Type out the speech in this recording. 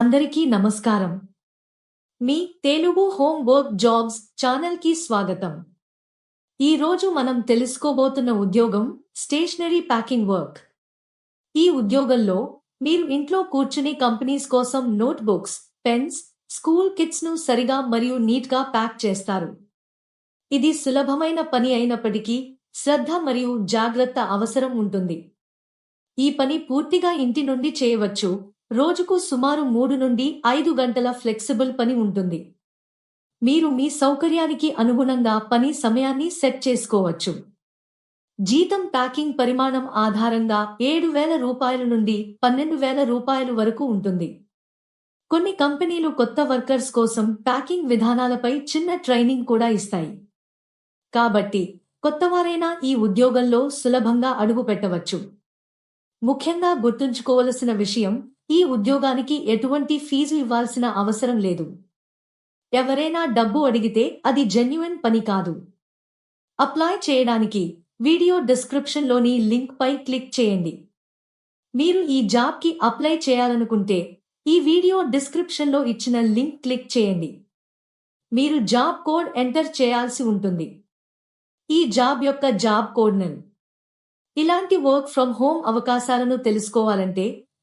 అందరికీ నమస్కారం. మీ తెలుగు హోమ్ వర్క్ జాబ్స్ ఛానల్కి స్వాగతం. ఈరోజు మనం తెలుసుకోబోతున్న ఉద్యోగం స్టేషనరీ ప్యాకింగ్ వర్క్. ఈ ఉద్యోగంలో మీరు ఇంట్లో కూర్చుని కంపెనీస్ కోసం నోట్బుక్స్ పెన్స్ స్కూల్ కిట్స్ను సరిగా మరియు నీట్గా ప్యాక్ చేస్తారు. ఇది సులభమైన పని అయినప్పటికీ శ్రద్ధ మరియు జాగ్రత్త అవసరం ఉంటుంది. ఈ పని పూర్తిగా ఇంటి నుండి చేయవచ్చు. రోజుకు సుమారు మూడు నుండి ఐదు గంటల ఫ్లెక్సిబుల్ పని ఉంటుంది. మీరు మీ సౌకర్యానికి అనుగుణంగా పని సమయాన్ని సెట్ చేసుకోవచ్చు. జీతం ప్యాకింగ్ పరిమాణం ఆధారంగా ఏడు వేల రూపాయల నుండి పన్నెండు వేల రూపాయల వరకు ఉంటుంది. కొన్ని కంపెనీలు కొత్త వర్కర్స్ కోసం ప్యాకింగ్ విధానాలపై చిన్న ట్రైనింగ్ కూడా ఇస్తాయి. కాబట్టి కొత్తవారైనా ఈ ఉద్యోగంలో సులభంగా అడుగుపెట్టవచ్చు. ముఖ్యంగా గుర్తుంచుకోవలసిన విషయం ఈ ఉద్యోగానికి ఎటువంటి ఫీజు ఇవ్వాల్సిన అవసరం లేదు. ఎవరైనా డబ్బు అడిగితే అది జెన్యున్ పని కాదు. అప్లై చేయడానికి వీడియో డిస్క్రిప్షన్లోని లింక్పై క్లిక్ చేయండి. మీరు ఈ జాబ్కి అప్లై చేయాలనుకుంటే ఈ వీడియో డిస్క్రిప్షన్లో ఇచ్చిన లింక్ క్లిక్ చేయండి. మీరు జాబ్ కోడ్ ఎంటర్ చేయాల్సి ఉంటుంది. ఈ జాబ్ యొక్క జాబ్ కోడ్ నెల్ ఇలాంటి వర్క్ ఫ్రమ్ హోమ్ అవకాశాలను తెలుసుకోవాలంటే